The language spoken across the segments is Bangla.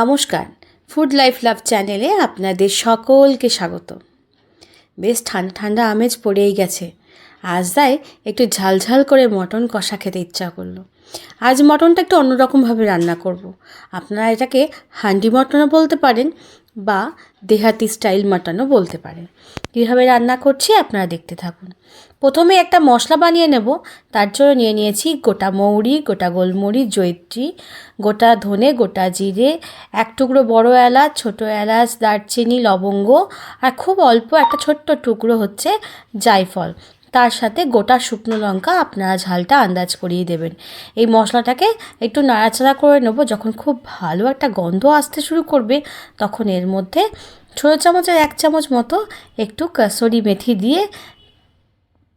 নমস্কার। ফুড লাইফ লাভ চ্যানেলে আপনাদের সকলকে স্বাগত। বেশ ঠান্ডা ঠান্ডা আমেজ পড়েই গেছে। আজ তাই একটু ঝালঝাল করে মটন কষা খেতে ইচ্ছা করল। আজ মটনটা একটু অন্যরকমভাবে রান্না করব। আপনারা এটাকে হান্ডি মটনও বলতে পারেন বা দেহাতি স্টাইল মাটনও বলতে পারেন। কীভাবে রান্না করছি আপনারা দেখতে থাকুন। প্রথমে একটা মশলা বানিয়ে নেব। তার জন্য নিয়ে নিয়েছি গোটা মৌরি, গোটা গোলমরিচ জৈত্রী গোটা ধনে, গোটা জিরে, এক টুকরো বড় এলাচ, ছোটো এলাচ, দারচিনি, লবঙ্গ আর খুব অল্প একটা ছোট্ট টুকরো হচ্ছে জায়ফল। তার সাথে গোটা শুকনো লঙ্কা আপনারা ঝালটা আন্দাজ করিয়ে দেবেন। এই মশলাটাকে একটু নাড়াচাড়া করে নেব। যখন খুব ভালো একটা গন্ধ আসতে শুরু করবে, তখন এর মধ্যে ছোটো চামচের এক চামচ মতো একটু কাসরি মেথি দিয়ে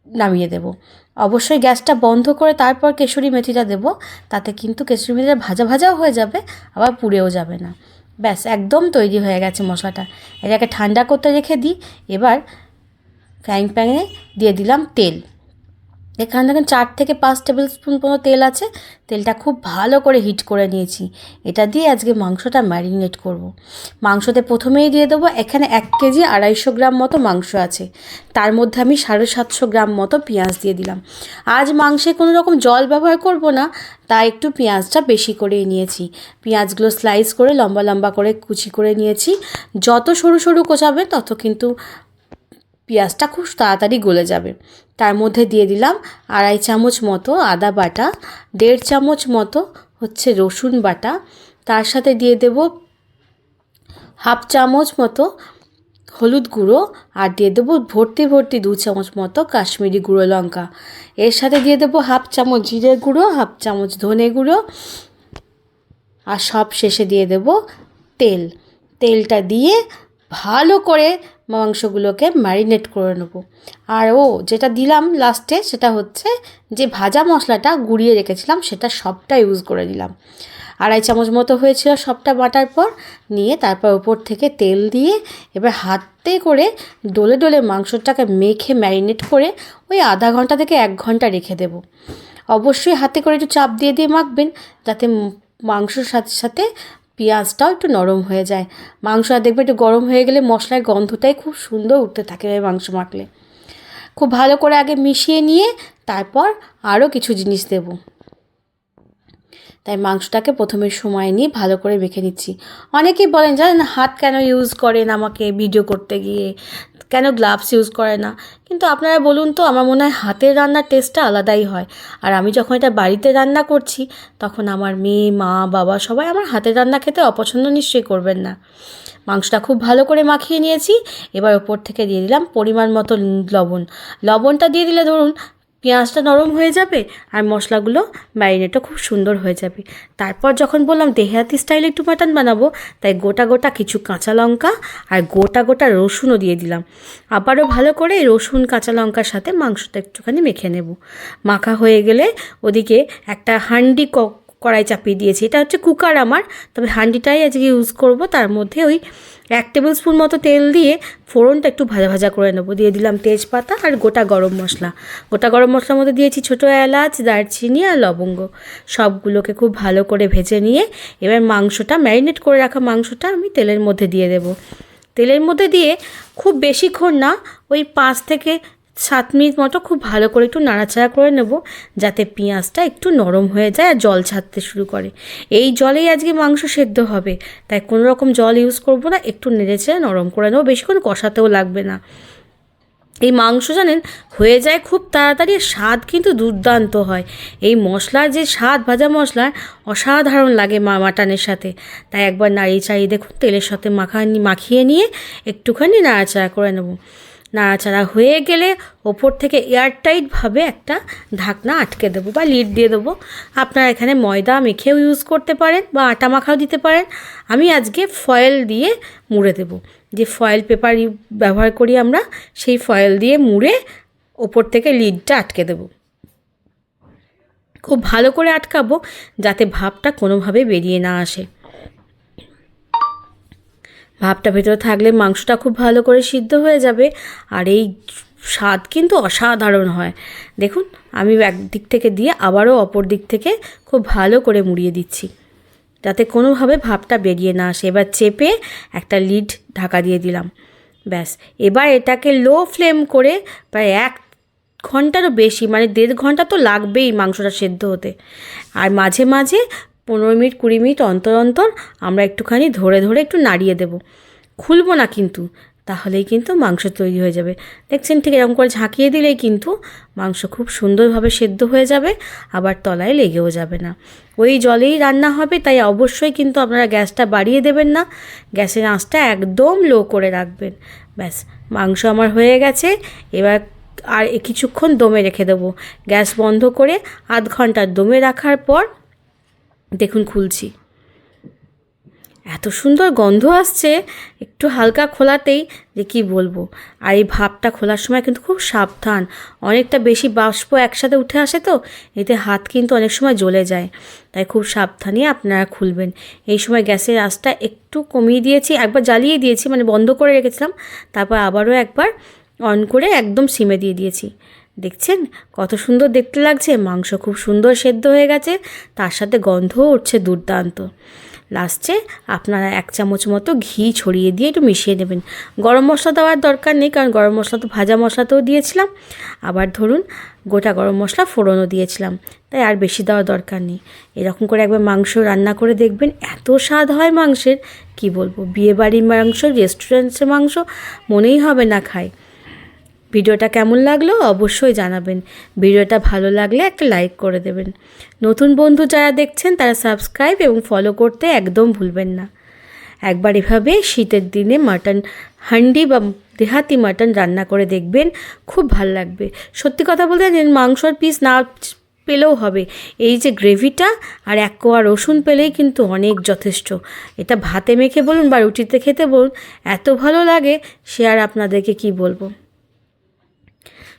নামিয়ে দেব। অবশ্যই গ্যাসটা বন্ধ করে তারপর কেশরি মেথিটা দেব। তাতে কিন্তু কেশরি মেথিটা ভাজা ভাজাও হয়ে যাবে, আবার পুড়েও যাবে না। ব্যাস, একদম তৈরি হয়ে গেছে মশলাটা। এটাকে ঠান্ডা করতে রেখে দিই। এবার ফ্রাইং প্যানে দিয়ে দিলাম তেল। এখানে দেখেন চার থেকে পাঁচ টেবিল স্পুন মতো তেল আছে। তেলটা খুব ভালো করে হিট করে নিয়েছি। এটা দিয়ে আজকে মাংসটা ম্যারিনেট করব। মাংসতে প্রথমেই দিয়ে দেবো, এখানে এক কেজি আড়াইশো গ্রাম মতো মাংস আছে। তার মধ্যে আমি সাড়ে সাতশো গ্রাম মতো পেঁয়াজ দিয়ে দিলাম। আজ মাংসে কোনো রকম জল ব্যবহার করব না, তাই একটু পেঁয়াজটা বেশি করেই নিয়েছি। পেঁয়াজগুলো স্লাইস করে লম্বা লম্বা করে কুচি করে নিয়েছি। যত সরু সরু কোচাবে, তত কিন্তু পেঁয়াজটা খুব তাড়াতাড়ি গলে যাবে। তার মধ্যে দিয়ে দিলাম আড়াই চামচ মতো আদা বাটা, দেড় চামচ মতো হচ্ছে রসুন বাটা। তার সাথে দিয়ে দেব হাফ চামচ মতো হলুদ গুঁড়ো আর দিয়ে দেবো ভর্তি ভর্তি দু চামচ মতো কাশ্মীরি গুঁড়ো লঙ্কা। এর সাথে দিয়ে দেবো হাফ চামচ জিরে গুঁড়ো, হাফ চামচ ধনে গুঁড়ো আর সব শেষে দিয়ে দেব তেল। তেলটা দিয়ে ভালো করে মাংসগুলোকে ম্যারিনেট করে নেব। আর ও যেটা দিলাম লাস্টে সেটা হচ্ছে যে ভাজা মশলাটা গুঁড়িয়ে রেখেছিলাম সেটা সবটা ইউজ করে দিলাম আড়াই চামচ মতো হয়েছিল সবটা বাটার পর নিয়ে তারপর উপর থেকে তেল দিয়ে এবার হাতে করে ডলে ডলে মাংসটাকে মেখে ম্যারিনেট করে ওই আধা ঘণ্টা থেকে এক ঘণ্টা রেখে দেব। অবশ্যই হাতে করে একটু চাপ দিয়ে দিয়ে মাখবেন যাতে মাংসর সাথে সাথে পেঁয়াজটাও একটু নরম হয়ে যায়। মাংস আর দেখবে একটু গরম হয়ে গেলে মশলার গন্ধটাই খুব সুন্দর উঠতে থাকে মাংস মাখলে। খুব ভালো করে আগে মিশিয়ে নিয়ে তারপর আরও কিছু জিনিস দেব। তাই মাংসটাকে প্রথমে সময় নিয়ে ভালো করে মেখে নিচ্ছি। অনেকেই বলেন, জানেন হাত কেন ইউজ করেন আমাকে ভিডিও করতে গিয়ে? কেন গ্লাভস ইউজ করে না? কিন্তু আপনারা বলুন তো, আমার মনে হয় হাতের রান্নার টেস্টটা আলাদাই হয়। আর আমি যখন এটা বাড়িতে রান্না করছি, তখন আমার মেয়ে, মা, বাবা সবাই আমার হাতের রান্না খেতে অপছন্দ নিশ্চয়ই করবেন না। মাংসটা খুব ভালো করে মাখিয়ে নিয়েছি, এবার ওপর থেকে দিয়ে দিলাম পরিমাণ মতো লবণ। লবণটা দিয়ে দিলে ধরুন পেঁয়াজটা নরম হয়ে যাবে আর মশলাগুলো ম্যারিনেটও খুব সুন্দর হয়ে যাবে। তারপর যখন বললাম দেহাতি স্টাইলে একটু মাটন বানাবো, তাই গোটা গোটা কিছু কাঁচা লঙ্কা আর গোটা গোটা রসুনও দিয়ে দিলাম। আবারও ভালো করে রসুন, কাঁচা লঙ্কার সাথে মাংসটা একটুখানি মেখে নেব। মাখা হয়ে গেলে ওদিকে একটা হান্ডি কড়াই চাপিয়ে দিয়েছি। এটা হচ্ছে কুকার আমার। তবে হান্ডিটাই আজকে ইউজ করব। তার মধ্যে ওই এক টেবিল স্পুন মতো তেল দিয়ে ফোড়নটা একটু ভাজা ভাজা করে নেব। দিয়ে দিলাম তেজপাতা আর গোটা গরম মশলা। গোটা গরম মশলার মধ্যে দিয়েছি ছোটো এলাচ, দারচিনি আর লবঙ্গ। সবগুলোকে খুব ভালো করে ভেজে নিয়ে এবার মাংসটা ম্যারিনেট করে রাখা মাংসটা আমি তেলের মধ্যে দিয়ে দেবো। তেলের মধ্যে দিয়ে খুব বেশিক্ষণ না, ওই পাঁচ থেকে সাত মিনিট মতো খুব ভালো করে একটু নাড়াচাড়া করে নেব যাতে পেঁয়াজটা একটু নরম হয়ে যায় আর জল ছাড়তে শুরু করে। এই জলেই আজকে মাংস সেদ্ধ হবে। তাই কোনো রকম জল ইউজ করব না, একটু নেড়েচেড়ে নরম করে নেব, বেশিক্ষণ কষাতেও লাগবে না। এই মাংস জানেন, হয়ে যায় খুব তাড়াতাড়ি স্বাদ কিন্তু দুর্দান্ত হয়। এই মশলার যে স্বাদ, ভাজা মশলার অসাধারণ লাগে মা মাটানের সাথে। তাই একবার নাড়িয়ে চাড়িয়ে দেখুন, তেলের সাথে মাখা মাখিয়ে নিয়ে একটুখানি নাড়াচাড়া করে নেব। নাড়াচাড়া হয়ে গেলে ওপর থেকে এয়ারটাইটভাবে একটা ঢাকনা আটকে দেবো বা লিড দিয়ে দেবো। আপনারা এখানে ময়দা মেখেও ইউজ করতে পারেন বা আটা মাখাও দিতে পারেন। আমি আজকে ফয়েল দিয়ে মুড়ে দেব। যে ফয়েল পেপার ব্যবহার করি আমরা, সেই ফয়েল দিয়ে মুড়ে ওপর থেকে লিডটা আটকে দেবো। খুব ভালো করে আটকাবো যাতে ভাবটা কোনোভাবে বেরিয়ে না আসে। ভাবটা ভেতরে থাকলে মাংসটা খুব ভালো করে সিদ্ধ হয়ে যাবে। আর এই স্বাদ কিন্তু অসাধারণ হয়। দেখুন, আমি এক দিক থেকে দিয়ে আবারও অপর দিক থেকে খুব ভালো করে মুড়িয়ে দিচ্ছি। যাতে কোনোভাবে ভাপটা বেরিয়ে না আসে। এবার চেপে একটা লিড ঢাকা দিয়ে দিলাম। ব্যাস, এবার এটাকে লো ফ্লেম করে প্রায় এক ঘন্টারও বেশি মানে দেড় ঘণ্টা তো লাগবেই মাংসটা সেদ্ধ হতে। আর মাঝে মাঝে পনেরো মিনিট, কুড়ি মিনিট অন্তর অন্তর আমরা একটুখানি ধরে ধরে একটু নাড়িয়ে দেব। খুলবো না কিন্তু, তাহলেই কিন্তু মাংস তৈরি হয়ে যাবে। দেখছেন ঠিক এরকম করে ঝাঁকিয়ে দিলেই কিন্তু মাংস খুব সুন্দরভাবে সেদ্ধ হয়ে যাবে, আবার তলায় লেগেও যাবে না। ওই জলেই রান্না হবে, তাই অবশ্যই কিন্তু আপনারা গ্যাসটা বাড়িয়ে দেবেন না। গ্যাসের আঁচটা একদম লো করে রাখবেন। ব্যাস, মাংস আমার হয়ে গেছে, এবার আর কিছুক্ষণ দমে রেখে দেবো। গ্যাস বন্ধ করে আধ ঘণ্টা দমে রাখার পর দেখুন খুলছি। এত সুন্দর গন্ধ আসছে, একটু হালকা খোলাতেই যে কী বলব। আর এই ভাপটা খোলার সময় কিন্তু খুব সাবধান। অনেকটা বেশি বাষ্প একসাথে উঠে আসে তো, এতে হাত কিন্তু অনেক সময় জ্বলে যায়। তাই খুব সাবধানে আপনারা খুলবেন। এই সময় গ্যাসের আঁচটা একটু কমিয়ে দিয়েছি, একবার জ্বালিয়ে দিয়েছি মানে বন্ধ করে রেখেছিলাম। তারপর আবারও একবার অন করে একদম সিমে দিয়ে দিয়েছি। দেখছেন? কত সুন্দর দেখতে লাগছে। মাংস খুব সুন্দর সেদ্ধ হয়ে গেছে। তার সাথে গন্ধও উঠছে দুর্দান্ত। লাস্টে আপনারা এক চামচ মতো ঘি ছড়িয়ে দিয়ে একটু মিশিয়ে নেবেন। গরম মশলা দেওয়ার দরকার নেই, কারণ গরম মশলা তো ভাজা মশলাতেও দিয়েছিলাম। আবার ধরুন, গোটা গরম মশলা ফোড়নও দিয়েছিলাম। তাই আর বেশি দেওয়ার দরকার নেই। এরকম করে একবার মাংস রান্না করে দেখবেন, এত স্বাদ হয় মাংসের। কি বলব? বিয়েবাড়ির মাংস রেস্টুরেন্টের মাংস, মনেই হবে না খায়। ভিডিওটা কেমন লাগল অবশ্যই জানাবেন। ভিডিওটা ভালো লাগলে একটা লাইক করে দেবেন। নতুন বন্ধু যারা দেখছেন, তারা সাবস্ক্রাইব এবং ফলো করতে একদম ভুলবেন না। একবার এভাবে শীতের দিনে মাটন হান্ডি বা দেহাতি মাটন রান্না করে দেখবেন, খুব ভালো লাগবে। সত্যি কথা বলতে মাংসর পিস না পেলেও হবে। এই যে গ্রেভিটা আর এক কোয়া রসুন পেলেই কিন্তু অনেক যথেষ্ট। এটা ভাতে মেখে বলুন বা রুটিতে খেতে বলুন, এত ভালো লাগে, সে আর আপনাদেরকে কি বলব?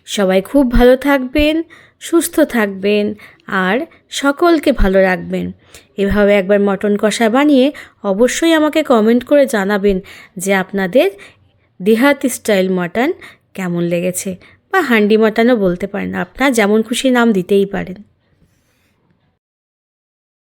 সবাই খুব ভালো থাকবেন, সুস্থ থাকবেন আর সকলকে ভালো রাখবেন। এভাবে একবার মটন কষা বানিয়ে অবশ্যই আমাকে কমেন্ট করে জানাবেন যে আপনাদের দেহাতি স্টাইল মটন কেমন লেগেছে বা হান্ডি মটনও বলতে পারেন, আপনার যেমন খুশি নাম দিতেই পারেন।